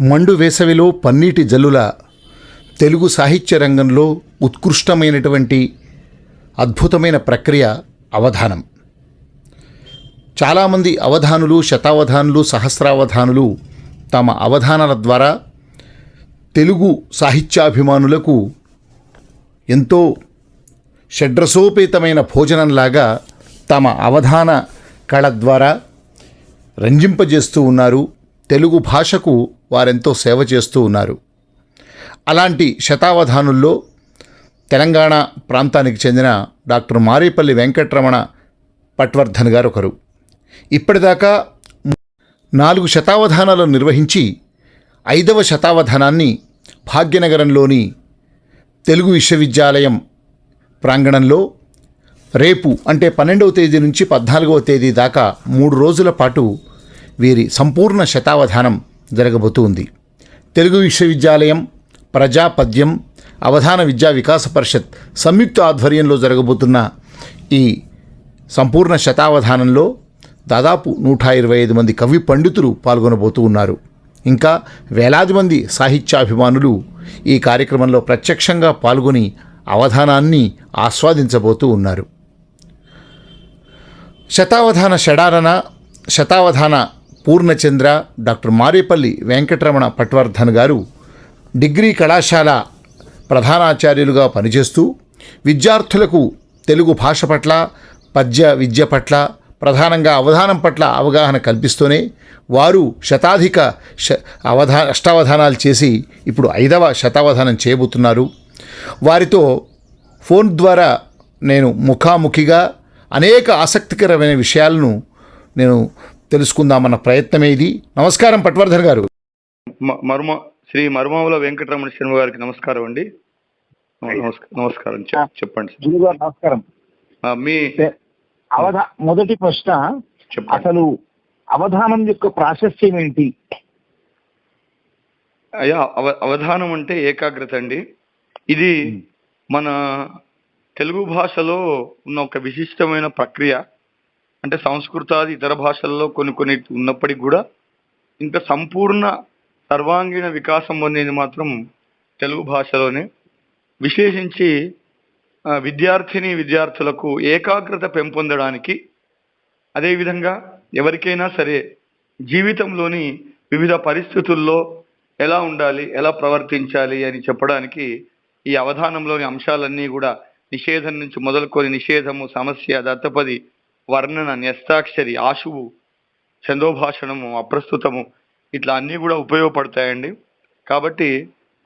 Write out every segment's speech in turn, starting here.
మండు వేసవిలో పన్నీటి జల్లుల తెలుగు సాహిత్య రంగంలో ఉత్కృష్టమైనటువంటి అద్భుతమైన ప్రక్రియ అవధానం. చాలామంది అవధానులు శతావధానులు సహస్రావధానులు తమ అవధానాల ద్వారా తెలుగు సాహిత్యాభిమానులకు ఎంతో షడ్రసోపేతమైన భోజనంలాగా తమ అవధాన కళ ద్వారా రంజింపజేస్తూ ఉన్నారు. తెలుగు భాషకు వారెంతో సేవ చేస్తూ ఉన్నారు. అలాంటి శతావధానుల్లో తెలంగాణ ప్రాంతానికి చెందిన డాక్టర్ మారేపల్లి వెంకటరమణ పట్వర్ధన్ గారు ఒకరు ఇప్పటిదాకా నాలుగు శతావధానాలు నిర్వహించి ఐదవ శతావధానాన్ని భాగ్యనగరంలోని తెలుగు విశ్వవిద్యాలయం ప్రాంగణంలో రేపు అంటే పన్నెండవ తేదీ నుంచి పద్నాలుగవ తేదీ దాకా మూడు రోజుల పాటు వీరి సంపూర్ణ శతావధానం జరగబోతుంది తెలుగు విశ్వవిద్యాలయం ప్రజాపద్యం అవధాన విద్యా వికాస పరిషత్ సంయుక్త ఆధ్వర్యంలో జరగబోతున్న ఈ సంపూర్ణ శతావధానంలో దాదాపు నూట ఇరవై ఐదు మంది కవి పండితులు పాల్గొనబోతూ ఉన్నారు. ఇంకా వేలాది మంది సాహిత్యాభిమానులు ఈ కార్యక్రమంలో ప్రత్యక్షంగా పాల్గొని అవధానాన్ని ఆస్వాదించబోతూ ఉన్నారు. శతావధాన షడారణ శతావధాన పూర్ణచంద్ర డాక్టర్ మారేపల్లి వెంకటరమణ పట్వర్ధన్ గారు డిగ్రీ కళాశాల ప్రధానాచార్యులుగా పనిచేస్తూ విద్యార్థులకు తెలుగు భాష పట్ల పద్య విద్య పట్ల ప్రధానంగా అవధానం పట్ల అవగాహన కల్పిస్తూనే వారు శతాధిక శ అవధా అష్టావధానాలు చేసి ఇప్పుడు ఐదవ శతావధానం చేయబోతున్నారు. వారితో ఫోన్ ద్వారా నేను ముఖాముఖిగా అనేక ఆసక్తికరమైన విషయాలను నేను తెలుసుకుందామన్న ప్రయత్నమే ఇది. నమస్కారం పట్వర్ధన్ గారు. మర్మ శ్రీ మర్మావుల వెంకటరమణ శర్మ గారికి నమస్కారం అండి. నమస్క- నమస్కారం. చెప్- చెప్పండి. నమస్కారం. మీ అవధా మొదటి ప్రశ్న అసలు అవధానం యొక్క ప్రాశస్త్యం ఏంటి? అయ్యా అవ అవధానం అంటే ఏకాగ్రత అండి. ఇది మన తెలుగు భాషలో ఉన్న ఒక విశిష్టమైన ప్రక్రియ. అంటే సంస్కృతాది ఇతర భాషల్లో కొన్ని కొన్ని ఉన్నప్పటికీ కూడా ఇంకా సంపూర్ణ సర్వాంగీణ వికాసం పొందేది మాత్రం తెలుగు భాషలోనే. విశేషించి విద్యార్థిని విద్యార్థులకు ఏకాగ్రత పెంపొందడానికి అదేవిధంగా ఎవరికైనా సరే జీవితంలోని వివిధ పరిస్థితుల్లో ఎలా ఉండాలి ఎలా ప్రవర్తించాలి అని చెప్పడానికి ఈ అవధానంలోని అంశాలన్నీ కూడా నిషేధం నుంచి మొదలుకొని నిషేధము సమస్య దత్తపది వర్ణన న్యస్తాక్షరి ఆశువు చందోభాషణము అప్రస్తుతము ఇట్లా అన్నీ కూడా ఉపయోగపడతాయండి. కాబట్టి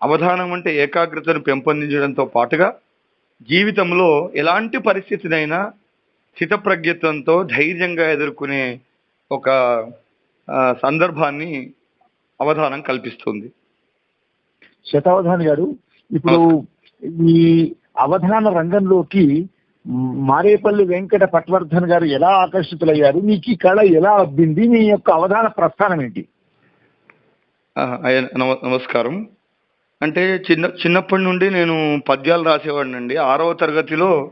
అవధానం అంటే ఏకాగ్రతను పెంపొందించడంతో పాటుగా జీవితంలో ఎలాంటి పరిస్థితినైనా స్థితప్రజ్ఞత్వంతో ధైర్యంగా ఎదుర్కొనే ఒక సందర్భాన్ని అవధానం కల్పిస్తుంది. శతావధాని గారు ఇప్పుడు ఈ అవధాన రంగంలోకి మారేపల్లి వెంకట పట్వర్ధన్ గారు ఎలా ఆకర్షితులయ్యారు? మీకు ఈ కళ ఎలా అబ్బింది? మీ యొక్క అవధాన ప్రస్థానం ఏంటి? నమస్కారం. అంటే చిన్న చిన్నప్పటి నుండి నేను పద్యాలు రాసేవాడిని అండి ఆరవ తరగతిలో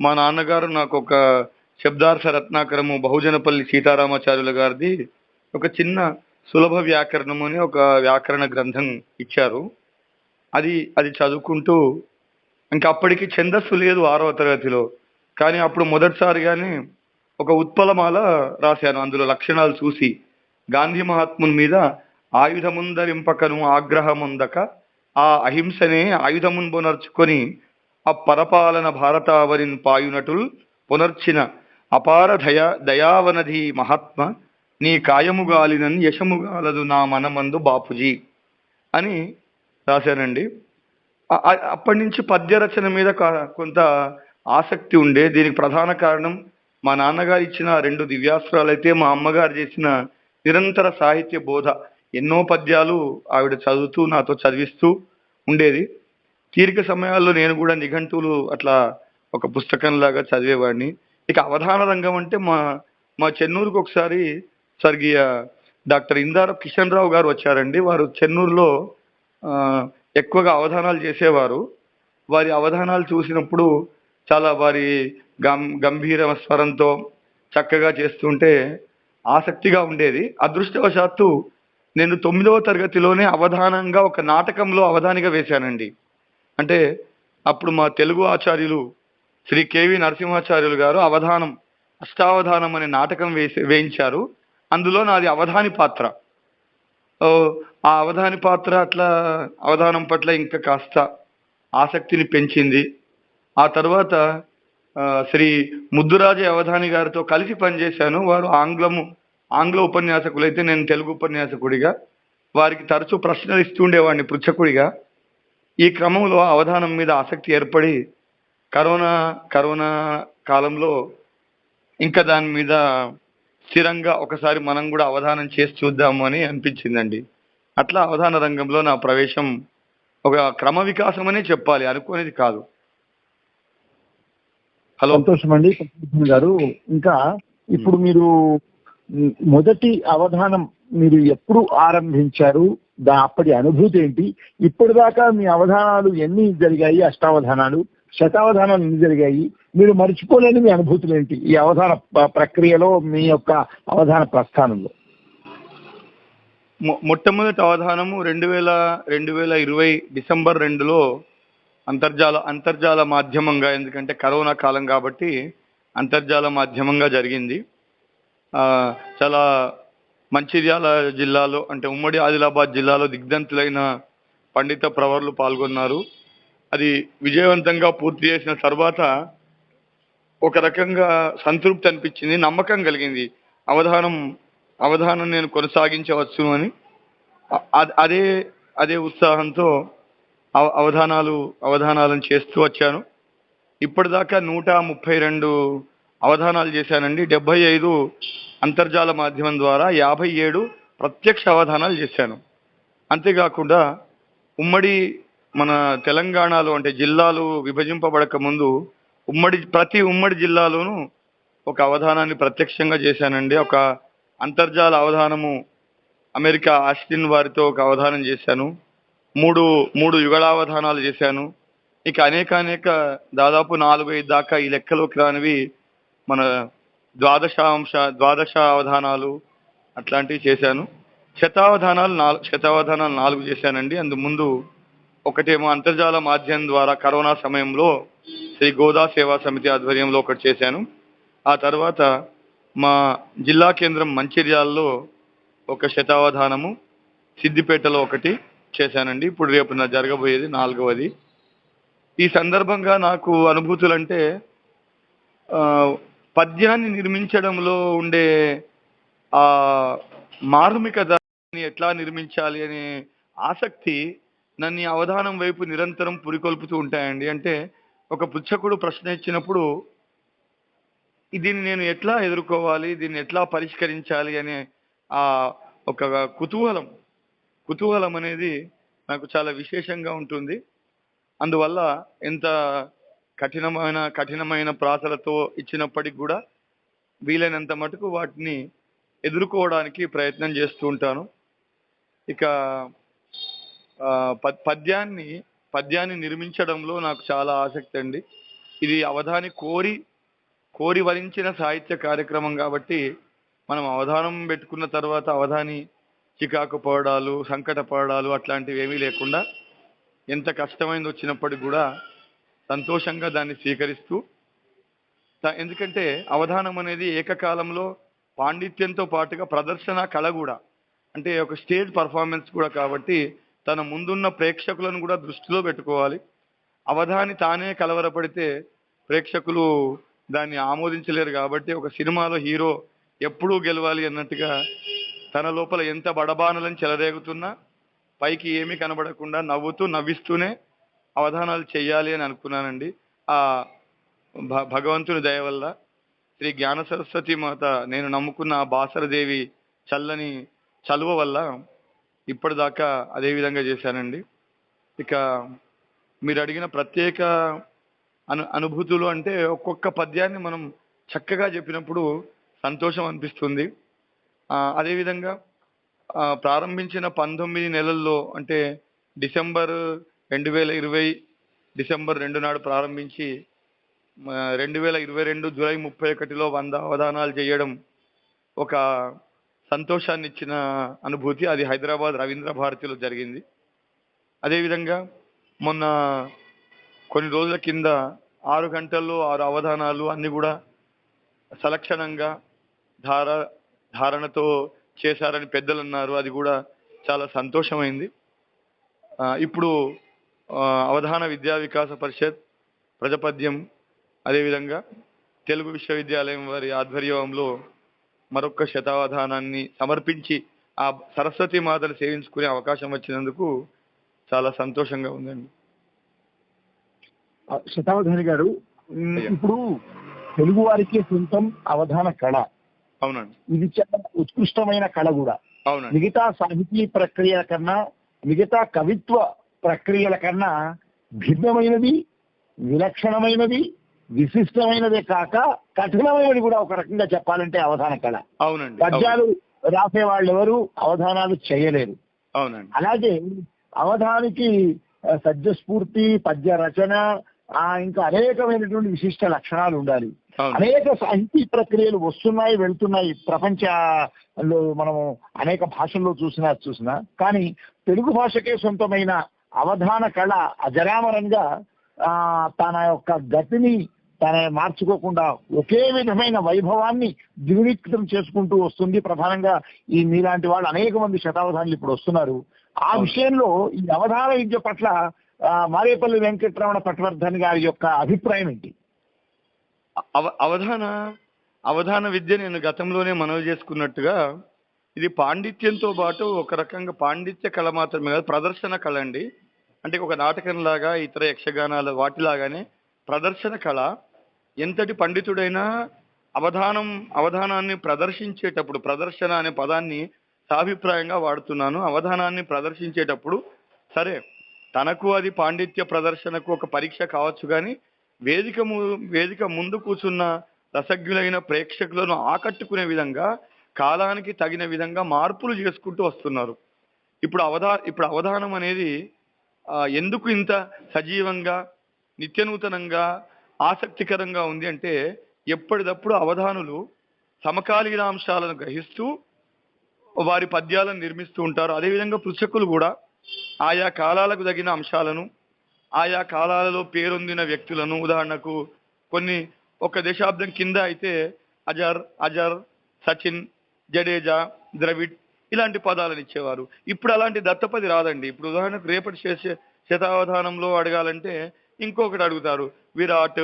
మా నాన్నగారు నాకు ఒక శబ్దార్థ రత్నాకరము బహుజనపల్లి సీతారామాచార్యుల గారిది ఒక చిన్న సులభ వ్యాకరణము అని ఒక వ్యాకరణ గ్రంథం ఇచ్చారు. అది అది చదువుకుంటూ ఇంకా అప్పటికి ఛందస్సు లేదు ఆరవ తరగతిలో. కానీ అప్పుడు మొదటిసారిగానే ఒక ఉత్పలమాల రాశాను. అందులో లక్షణాలు చూసి గాంధీ మహాత్ముని మీద ఆయుధముందరింపకను ఆగ్రహముందక ఆ అహింసనే ఆయుధమున్ పునర్చుకొని ఆ పరపాలన భారతావరిన్ పాయునటుల్ పునర్చిన అపార దయ దయావనధి మహాత్మ నీ కాయముగాలినని యశముగాలదు నా మనమందు బాపుజీ అని రాశానండి. అప్పటి నుంచి పద్య రచన మీద కా- కొంత ఆసక్తి ఉండే. దీనికి ప్రధాన కారణం మా నాన్నగారు ఇచ్చిన రెండు దివ్యాస్త్రాలు అయితే మా అమ్మగారు చేసిన నిరంతర సాహిత్య బోధ. ఎన్నో పద్యాలు ఆవిడ చదువుతూ నాతో చదివిస్తూ ఉండేది. తీరిక సమయాల్లో నేను కూడా నిఘంటువులు అట్లా ఒక పుస్తకంలాగా చదివేవాడిని. ఇక అవధాన రంగం అంటే మా మా చెన్నూరుకు ఒకసారి స్వర్గీయ డాక్టర్ ఇందార కిషన్ రావు గారు వచ్చారండి. వారు చెన్నూరులో ఎక్కువగా అవధానాలు చేసేవారు. వారి అవధానాలు చూసినప్పుడు చాలా వారి గం గంభీర స్వరంతో చక్కగా చేస్తుంటే ఆసక్తిగా ఉండేది. అదృష్టవశాత్తు నేను తొమ్మిదవ తరగతిలోనే అవధానంగా ఒక నాటకంలో అవధానిగా వేశానండి. అంటే అప్పుడు మా తెలుగు ఆచార్యులు శ్రీ కేవి నరసింహాచార్యులు గారు అవధానం అష్టావధానం అనే నాటకం వేసి వేయించారు. అందులో నాది అవధాని పాత్ర. ఆ అవధాని పాత్ర అట్లా అవధానం పట్ల ఇంకా కాస్త ఆసక్తిని పెంచింది. ఆ తర్వాత శ్రీ ముద్దురాజే అవధాని గారితో కలిసి పనిచేశాను. వారు ఆంగ్లము ఆంగ్ల ఉపన్యాసకులైతే నేను తెలుగు ఉపన్యాసకుడిగా వారికి తరచూ ప్రశ్నలు ఇస్తుండేవాడిని పృచ్చకుడిగా ఈ క్రమంలో అవధానం మీద ఆసక్తి ఏర్పడి కరోనా కరోనా కాలంలో ఇంకా దాని మీద స్థిరంగా ఒకసారి మనం కూడా అవధానం చేసి చూద్దాము అని అనిపించిందండి. అట్లా అవధాన రంగంలో నా ప్రవేశం ఒక క్రమ వికాసం అనే చెప్పాలి అనుకునేది కాదు. హలో. సంతోషం అండి గారు. ఇంకా ఇప్పుడు మీరు మొదటి అవధానం మీరు ఎప్పుడు ఆరంభించారు? దా అప్పటి అనుభూతి ఏంటి? ఇప్పటిదాకా మీ అవధానాలు ఎన్ని జరిగాయి? అష్టావధానాలు శతావధానాలు ఎన్ని జరిగాయి? మీరు మర్చిపోలేని మీ అనుభూతులు ఏంటి ఈ అవధాన ప్రక్రియలో మీ యొక్క అవధాన ప్రస్థానంలో. మొట్టమొదటి అవధానము రెండు వేల రెండు వేల ఇరవై డిసెంబర్ రెండులో అంతర్జాల అంతర్జాల మాధ్యమంగా ఎందుకంటే కరోనా కాలం కాబట్టి అంతర్జాల మాధ్యమంగా జరిగింది. చాలా మంచిర్యాల జిల్లాలో అంటే ఉమ్మడి ఆదిలాబాద్ జిల్లాలో దిగ్ధంతులైన పండిత ప్రవర్లు పాల్గొన్నారు. అది విజయవంతంగా పూర్తి చేసిన తర్వాత ఒక రకంగా సంతృప్తి అనిపించింది నమ్మకం కలిగింది. అవధానం అవధానం నేను కొనసాగించవచ్చు అని. అదే అదే ఉత్సాహంతో అవ అవధానాలు అవధానాలను చేస్తూ వచ్చాను. ఇప్పటిదాకా నూట ముప్పై రెండు అవధానాలు చేశానండి. డెబ్బై ఐదు అంతర్జాల మాధ్యమం ద్వారా యాభై ఏడు ప్రత్యక్ష అవధానాలు చేశాను. అంతేకాకుండా ఉమ్మడి మన తెలంగాణలో అంటే జిల్లాలు విభజింపబడక ముందు ఉమ్మడి ప్రతి ఉమ్మడి జిల్లాలోనూ ఒక అవధానాన్ని ప్రత్యక్షంగా చేశానండి. ఒక అంతర్జాల అవధానము అమెరికా ఆస్టిన్ వారితో ఒక అవధానం చేశాను. మూడు మూడు యుగళావధానాలు చేశాను. ఇక అనేక అనేక దాదాపు నాలుగు ఐదు దాకా ఈ లెక్కలోకి రానివి మన ద్వాదశాంశ ద్వాదశ అవధానాలు అట్లాంటివి చేశాను. శతావధానాలు నాలుగు శతావధానాలు నాలుగు చేశానండి. అందు ముందు ఒకటేమో అంతర్జాల మాధ్యమం ద్వారా కరోనా సమయంలో శ్రీ గోదా సేవా సమితి ఆధ్వర్యంలో ఒకటి చేశాను. ఆ తర్వాత మా జిల్లా కేంద్రం మంచిర్యాలలో ఒక శతావధానము సిద్దిపేటలో ఒకటి చేశానండి. ఇప్పుడు రేపు నా జరగబోయేది నాలుగవది. ఈ సందర్భంగా నాకు అనుభూతులు అంటే పద్యాన్ని నిర్మించడంలో ఉండే ఆ మార్మికతని ఎట్లా నిర్మించాలి అనే ఆసక్తి నన్ను అవధానం వైపు నిరంతరం పురికొల్పుతూ ఉంటాయండి. అంటే ఒక పుచ్చకుడు ప్రశ్న ఇచ్చినప్పుడు దీన్ని నేను ఎట్లా ఎదుర్కోవాలి? దీన్ని ఎట్లా పరిష్కరించాలి? అనే ఆ ఒక కుతూహలం. కుతూహలం అనేది నాకు చాలా విశేషంగా ఉంటుంది. అందువల్ల ఎంత కఠినమైన కఠినమైన ప్రాసలతో ఇచ్చినప్పటికి కూడా వీలైనంత మటుకు వాటిని ఎదుర్కోవడానికి ప్రయత్నం చేస్తూ ఉంటాను. ఇక పద్యాన్ని పద్యాన్ని నిర్మించడంలో నాకు చాలా ఆసక్తి అండి. ఇది అవధాని కోరి కోరి వరించిన సాహిత్య కార్యక్రమం కాబట్టి మనం అవధానం పెట్టుకున్న తర్వాత అవధాని చికాకు పడడాలు సంకట పడడాలు అట్లాంటివి ఏమీ లేకుండా ఎంత కష్టమైంది వచ్చినప్పటికి కూడా సంతోషంగా దాన్ని స్వీకరిస్తూ ఎందుకంటే అవధానం అనేది ఏకకాలంలో పాండిత్యంతో పాటుగా ప్రదర్శన కళ కూడా. అంటే ఒక స్టేజ్ పర్ఫార్మెన్స్ కూడా కాబట్టి తన ముందున్న ప్రేక్షకులను కూడా దృష్టిలో పెట్టుకోవాలి. అవధాని తానే కలవరపడితే ప్రేక్షకులు దాన్ని ఆమోదించలేరు కాబట్టి ఒక సినిమాలో హీరో ఎప్పుడూ గెలవాలి అన్నట్టుగా తన లోపల ఎంత బడబానలను చెలరేగుతున్నా పైకి ఏమీ కనబడకుండా నవ్వుతూ నవ్విస్తూనే అవధానాలు చేయాలి అని అనుకున్నానండి. ఆ భ- భగవంతుని దయ వల్ల శ్రీ జ్ఞాన సరస్వతి మాత నేను నమ్ముకున్న ఆ బాసరదేవి చల్లని చలువ వల్ల ఇప్పటిదాకా అదే విధంగా చేశానండి. ఇక మీరు అడిగిన ప్రత్యేక అను అనుభూతులు అంటే ఒక్కొక్క పద్యాన్ని మనం చక్కగా చెప్పినప్పుడు సంతోషం అనిపిస్తుంది. అదేవిధంగా ప్రారంభించిన పంతొమ్మిది నెలల్లో అంటే డిసెంబర్ రెండు వేల ఇరవై డిసెంబర్ రెండు నాడు ప్రారంభించి రెండు వేల ఇరవై రెండు జూలై ముప్పై ఒకటిలో వంద అవధానాలు చేయడం ఒక సంతోషాన్ని ఇచ్చిన అనుభూతి అది హైదరాబాద్ రవీంద్ర భారతిలో జరిగింది. అదేవిధంగా మొన్న కొన్ని రోజుల కింద ఆరు గంటల్లో ఆరు అవధానాలు అన్నీ కూడా సలక్షణంగా ధార ధారణతో చేశారని పెద్దలు అన్నారు అది కూడా చాలా సంతోషమైంది. ఇప్పుడు అవధాన విద్యా వికాస పరిషత్ ప్రజపద్యం అదేవిధంగా తెలుగు విశ్వవిద్యాలయం వారి ఆధ్వర్యంలో మరొక శతావధానాన్ని సమర్పించి ఆ సరస్వతి మాతను సేవించుకునే అవకాశం వచ్చినందుకు చాలా సంతోషంగా ఉందండి. శతావధాని గారు. ఇప్పుడు తెలుగు వారికి సొంతం అవధాన కళ. అవునండి. ఇది చాలా ఉత్కృష్టమైన కళ కూడా. అవునండి. మిగతా సాహితీ ప్రక్రియల కన్నా మిగతా కవిత్వ ప్రక్రియల కన్నా భిన్నమైనది విలక్షణమైనది విశిష్టమైనదే కాక కఠినమైనది కూడా ఒక రకంగా చెప్పాలంటే అవధాన కళ. అవునండి అవును. పద్యాలు రాసే వాళ్ళు ఎవరు అవధానాలు చేయలేరు. అవునండి. అలాగే అవధానికి ఆ, సద్యస్ఫూర్తి పద్య రచన ఆ, ఇంకా అనేకమైనటువంటి విశిష్ట లక్షణాలు ఉండాలి. అనేక సాహితీ ప్రక్రియలు వస్తున్నాయి వెళ్తున్నాయి. ప్రపంచంలో మనము అనేక భాషల్లో చూసినా చూసినా. కానీ తెలుగు భాషకే సొంతమైన అవధాన కళ అజరామరంగా ఆ, తన యొక్క గతిని తన మార్చుకోకుండా ఒకే విధమైన వైభవాన్ని ద్విగుణీకృతం చేసుకుంటూ వస్తుంది. ప్రధానంగా ఈ మీలాంటి వాళ్ళు అనేక మంది శతావధానులు ఇప్పుడు వస్తున్నారు. ఆ. విషయంలో ఈ అవధాన విద్య పట్ల మారేపల్లి వెంకటరమణ పట్వర్ధన్ గారి యొక్క అభిప్రాయం ఏంటి? అవ అవధాన అవధాన విద్య నేను గతంలోనే మనవి చేసుకున్నట్టుగా ఇది పాండిత్యంతో పాటు ఒక రకంగా పాండిత్య కళ మాత్రమే కాదు ప్రదర్శన కళ అండి. అంటే ఒక నాటకంలాగా ఇతర యక్షగానాల వాటిలాగానే ప్రదర్శన కళ. ఎంతటి పండితుడైనా అవధానం అవధానాన్ని ప్రదర్శించేటప్పుడు ప్రదర్శన అనే పదాన్ని సాభిప్రాయంగా వాడుతున్నాను. అవధానాన్ని ప్రదర్శించేటప్పుడు సరే తనకు అది పాండిత్య ప్రదర్శనకు ఒక పరీక్ష కావచ్చు కానీ వేదిక ము- వేదిక ముందు కూర్చున్న రసజ్ఞులైన ప్రేక్షకులను ఆకట్టుకునే విధంగా కాలానికి తగిన విధంగా మార్పులు చేసుకుంటూ వస్తున్నారు. ఇప్పుడు అవధా ఇప్పుడు అవధానం అనేది ఎందుకు ఇంత సజీవంగా నిత్యనూతనంగా ఆసక్తికరంగా ఉంది అంటే ఎప్పటికప్పుడు అవధానులు సమకాలీన అంశాలను గ్రహిస్తూ వారి పద్యాలను నిర్మిస్తూ ఉంటారు. అదేవిధంగా పుస్తకులు కూడా ఆయా కాలాలకు తగిన అంశాలను ఆయా కాలాలలో పేరొందిన వ్యక్తులను ఉదాహరణకు కొన్ని ఒక దశాబ్దం కింద అయితే అజర్ అజర్ సచిన్ జడేజా ద్రవిడ్ ఇలాంటి పదాలను ఇచ్చేవారు. ఇప్పుడు అలాంటి దత్తపది రాదండి. ఇప్పుడు ఉదాహరణకు రేపటి చేసే శతావధానంలో అడగాలంటే ఇంకొకటి అడుగుతారు విరాట్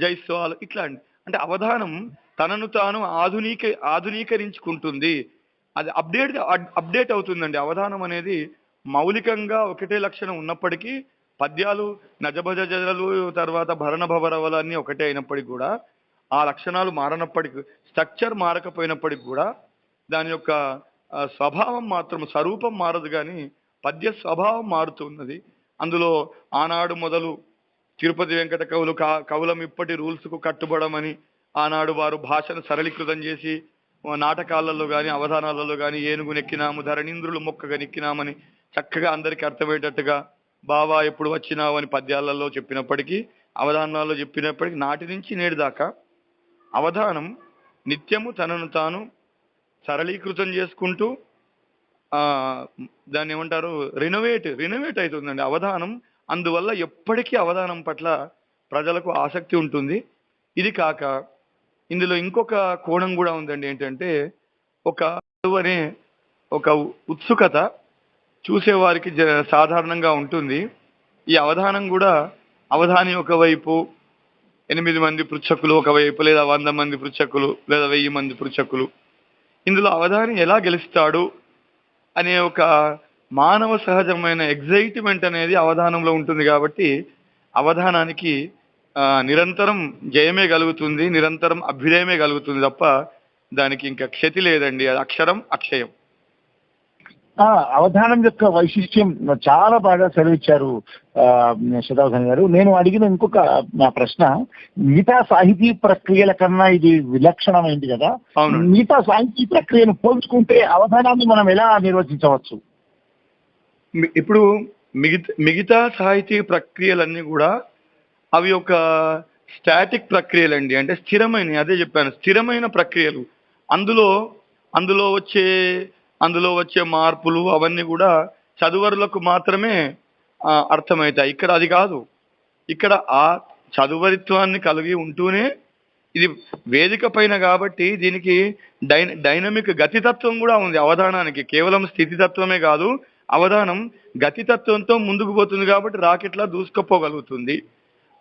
జైస్వాల్ ఇట్లాంటి. అంటే అవధానం తనను తాను ఆధునిక ఆధునీకరించుకుంటుంది. అది అప్డేట్ అప్డేట్ అవుతుందండి. అవధానం అనేది మౌలికంగా ఒకటే లక్షణం ఉన్నప్పటికీ పద్యాలు నజభజ జలు తర్వాత భరణ భవరవలు అన్నీ ఒకటే అయినప్పటికీ కూడా ఆ లక్షణాలు మారనప్పటికీ స్ట్రక్చర్ మారకపోయినప్పటికీ కూడా దాని యొక్క స్వభావం మాత్రం స్వరూపం మారదు కానీ పద్య స్వభావం మారుతున్నది అందులో ఆనాడు మొదలు తిరుపతి వెంకట కవులు కా- కవులం ఇప్పటి రూల్స్కు కట్టుబడమని ఆనాడు వారు భాషను సరళీకృతం చేసి నాటకాలలో కానీ అవధానాలలో కానీ ఏనుగు నెక్కినాము ధరణీంద్రులు మొక్కగా నెక్కినామని చక్కగా అందరికీ అర్థమయ్యేటట్టుగా బావా ఎప్పుడు వచ్చినావు అని పద్యాలలో చెప్పినప్పటికీ అవధానాల్లో చెప్పినప్పటికీ నాటి నుంచి నేటి దాకా అవధానం నిత్యము తనను తాను సరళీకృతం చేసుకుంటూ దాన్ని ఏమంటారు రినోవేట్ రినోవేట్ అవుతుందండి అవధానం. అందువల్ల ఎప్పటికీ అవధానం పట్ల ప్రజలకు ఆసక్తి ఉంటుంది. ఇది కాక ఇందులో ఇంకొక కోణం కూడా ఉందండి ఏంటంటే ఒక అనే ఒక ఉత్సుకత చూసేవారికి జ సాధారణంగా ఉంటుంది. ఈ అవధానం కూడా అవధాని ఒకవైపు ఎనిమిది మంది పృచ్ఛకులు ఒకవైపు లేదా వంద మంది పృచ్ఛకులు లేదా వెయ్యి మంది పృచ్ఛకులు. ఇందులో అవధాని ఎలా గెలుస్తాడు? అనే ఒక మానవ సహజమైన ఎగ్జైట్మెంట్ అనేది అవధానంలో ఉంటుంది కాబట్టి అవధానానికి ఆ, నిరంతరం జయమే కలుగుతుంది నిరంతరం అభ్యుదయమే కలుగుతుంది తప్ప దానికి ఇంకా క్షతి లేదండి. అది అక్షరం అక్షయం. అవధానం యొక్క వైశిష్ట్యం చాలా బాగా సెలవిచ్చారు శతావధాని గారు. నేను అడిగిన ఇంకొక నా ప్రశ్న మిగతా సాహితీ ప్రక్రియల కన్నా ఇది విలక్షణమైంది కదా. మిగతా సాహితీ ప్రక్రియను పోల్చుకుంటే అవధానాన్ని మనం ఎలా నిర్వచించవచ్చు? ఇప్పుడు మిగతా మిగతా సాహితీ ప్రక్రియలన్నీ కూడా అవి ఒక స్టాటిక్ ప్రక్రియలండి. అంటే స్థిరమైన అదే చెప్పాను స్థిరమైన ప్రక్రియలు. అందులో అందులో వచ్చే అందులో వచ్చే మార్పులు అవన్నీ కూడా చదువరులకు మాత్రమే అర్థమవుతాయి. ఇక్కడ అది కాదు. ఇక్కడ ఆ చదువరిత్వాన్ని కలిగి ఉంటూనే ఇది వేదిక పైన కాబట్టి దీనికి డై డైనమిక్ గతితత్వం కూడా ఉంది. అవధానానికి కేవలం స్థితితత్వమే కాదు అవధానం గతితత్వంతో ముందుకు పోతుంది కాబట్టి రాకెట్లా దూసుకుపోగలుగుతుంది.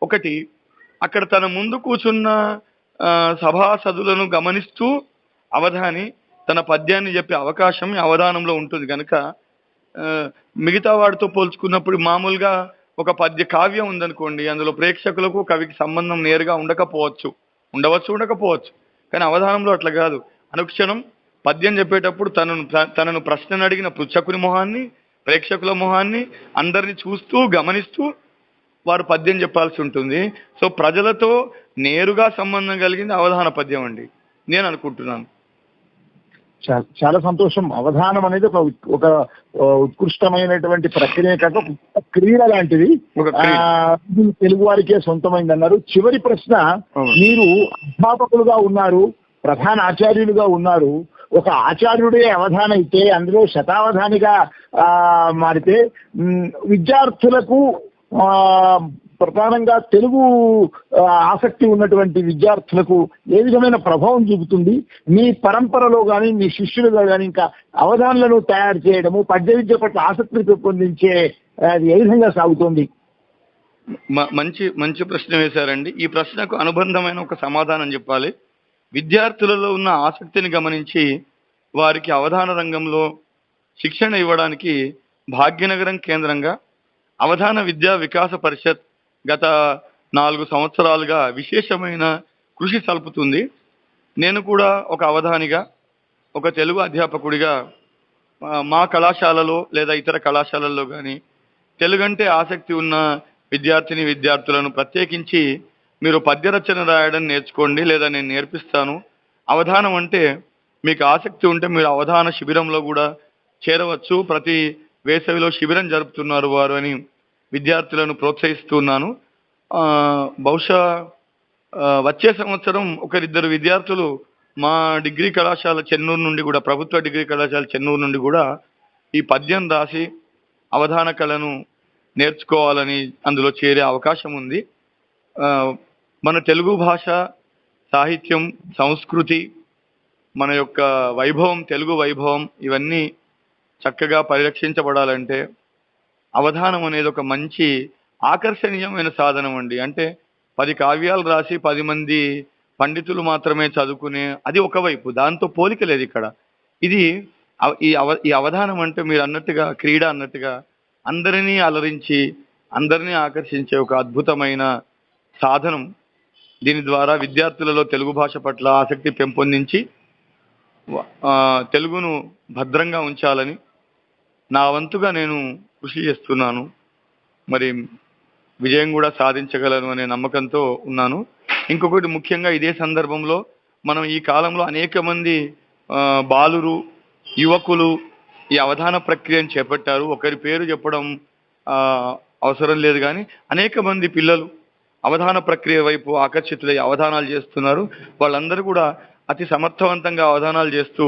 ఒకటి అక్కడ తన ముందు కూర్చున్న సభాసదులను గమనిస్తూ అవధాని తన పద్యాన్ని చెప్పే అవకాశం అవధానంలో ఉంటుంది కనుక మిగతా వాడితో పోల్చుకున్నప్పుడు మామూలుగా ఒక పద్య కావ్యం ఉందనుకోండి అందులో ప్రేక్షకులకు కవికి సంబంధం నేరుగా ఉండకపోవచ్చు ఉండవచ్చు ఉండకపోవచ్చు. కానీ అవధానంలో అట్లా కాదు. అనుక్షణం పద్యం చెప్పేటప్పుడు తనను తనను ప్రశ్నను అడిగిన పృచ్ఛకుని మొహాన్ని ప్రేక్షకుల మొహాన్ని అందరిని చూస్తూ గమనిస్తూ వారు పద్యం చెప్పాల్సి ఉంటుంది. సో ప్రజలతో నేరుగా సంబంధం కలిగింది అవధాన పద్యం అండి. నేను అనుకుంటున్నాను. చాలా సంతోషం. అవధానం అనేది ఒక ఒక ఉత్కృష్టమైనటువంటి ప్రక్రియ కాక ఒక క్రీడ లాంటిది. తెలుగు వారికే సొంతమైంది అన్నారు చివరి ప్రశ్న. మీరు అధ్యాపకులుగా ఉన్నారు ప్రధాన ఆచార్యులుగా ఉన్నారు. ఒక ఆచార్యుడే అవధాన అయితే అందులో శతావధానిగా మారితే విద్యార్థులకు ప్రధానంగా తెలుగు ఆసక్తి ఉన్నటువంటి విద్యార్థులకు ఏ విధమైన ప్రభావం చూపుతుంది? మీ పరంపరలో కానీ మీ శిష్యులుగా కానీ ఇంకా అవధానలను తయారు చేయడము పద్య విద్య పట్ల ఆసక్తిని పెంపొందించే అది ఏ విధంగా సాగుతోంది? మంచి మంచి ప్రశ్న వేశారండి. ఈ ప్రశ్నకు అనుబంధమైన ఒక సమాధానం చెప్పాలి. విద్యార్థులలో ఉన్న ఆసక్తిని గమనించి వారికి అవధాన రంగంలో శిక్షణ ఇవ్వడానికి భాగ్యనగరం కేంద్రంగా అవధాన విద్యా వికాస పరిషత్ గత నాలుగు సంవత్సరాలుగా విశేషమైన కృషి సల్పుతుంది నేను కూడా ఒక అవధానిగా ఒక తెలుగు అధ్యాపకుడిగా మా కళాశాలలో లేదా ఇతర కళాశాలల్లో కానీ తెలుగంటే ఆసక్తి ఉన్న విద్యార్థిని విద్యార్థులను ప్రత్యేకించి మీరు పద్య రచన రాయడం నేర్చుకోండి లేదా నేను నేర్పిస్తాను. అవధానం అంటే మీకు ఆసక్తి ఉంటే మీరు అవధాన శిబిరంలో కూడా చేరవచ్చు. ప్రతి వేసవిలో శిబిరం జరుపుతున్నారు వారు అని విద్యార్థులను ప్రోత్సహిస్తున్నాను. బహుశా వచ్చే సంవత్సరం ఒకరిద్దరు విద్యార్థులు మా డిగ్రీ కళాశాల చెన్నూరు నుండి కూడా ప్రభుత్వ డిగ్రీ కళాశాల చెన్నూరు నుండి కూడా ఈ పద్యం రాసి అవధాన కళను నేర్చుకోవాలని అందులో చేరే అవకాశం ఉంది. మన తెలుగు భాష సాహిత్యం సంస్కృతి మన యొక్క వైభవం తెలుగు వైభవం ఇవన్నీ చక్కగా పరిరక్షించబడాలంటే అవధానం అనేది ఒక మంచి ఆకర్షణీయమైన సాధనం అండి అంటే పది కావ్యాలు రాసి పది మంది పండితులు మాత్రమే చదువుకునే అది ఒకవైపు దాంతో పోలిక లేదు ఇక్కడ. ఇది అవ- ఈ అవ ఈ అవధానం అంటే మీరు అన్నట్టుగా క్రీడ అన్నట్టుగా అందరినీ అలరించి అందరినీ ఆకర్షించే ఒక అద్భుతమైన సాధనం. దీని ద్వారా విద్యార్థులలో తెలుగు భాష పట్ల ఆసక్తి పెంపొందించి తెలుగును భద్రంగా ఉంచాలని నా వంతుగా నేను కృషి చేస్తున్నాను. మరి విజయం కూడా సాధించగలను అనే నమ్మకంతో ఉన్నాను. ఇంకొకటి ముఖ్యంగా ఇదే సందర్భంలో మనం ఈ కాలంలో అనేక మంది బాలురు యువకులు ఈ అవధాన ప్రక్రియను చేపట్టారు. ఒకరి పేరు చెప్పడం అవసరం లేదు కానీ అనేక మంది పిల్లలు అవధాన ప్రక్రియ వైపు ఆకర్షితులై అవధానాలు చేస్తున్నారు. వాళ్ళందరూ కూడా అతి సమర్థవంతంగా అవధానాలు చేస్తూ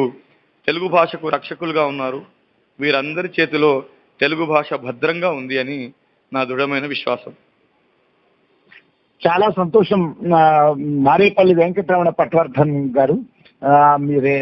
తెలుగు భాషకు రక్షకులుగా ఉన్నారు. వీరందరి చేతిలో తెలుగు భాష భద్రంగా ఉంది అని నా దృఢమైన విశ్వాసం. చాలా సంతోషం మారేపల్లి వెంకటరమణ పట్వర్ధన్ గారు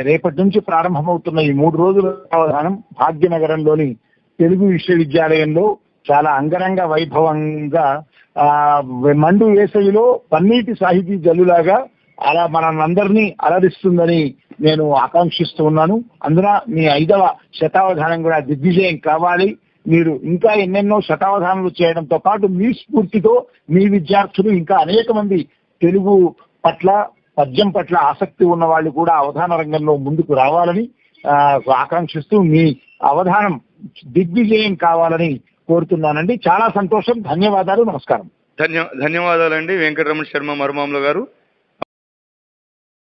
రేపటి నుంచి ప్రారంభమవుతున్న ఈ మూడు రోజుల అవధానం భాగ్యనగరంలోని తెలుగు విశ్వవిద్యాలయంలో చాలా అంగరంగ వైభవంగా ఆ మండు వేసవిలో పన్నీటి సాహితీ జల్లులాగా అలా మనందరినీ అలరిస్తుందని నేను ఆకాంక్షిస్తూ ఉన్నాను. అందున మీ ఐదవ శతావధానం కూడా దిగ్విజయం కావాలి. మీరు ఇంకా ఎన్నెన్నో శతావధానాలు చేయడంతో పాటు మీ స్ఫూర్తితో మీ విద్యార్థులు ఇంకా అనేక మంది తెలుగు పట్ల పద్యం పట్ల ఆసక్తి ఉన్న వాళ్ళు కూడా అవధాన రంగంలో ముందుకు రావాలని ఆ, ఆకాంక్షిస్తూ మీ అవధానం దిగ్విజయం కావాలని కోరుతున్నానండి. చాలా సంతోషం. ధన్యవాదాలు. నమస్కారం. ధన్య ధన్యవాదాలండి. వెంకటరమణ శర్మ మరుమాముల గారు.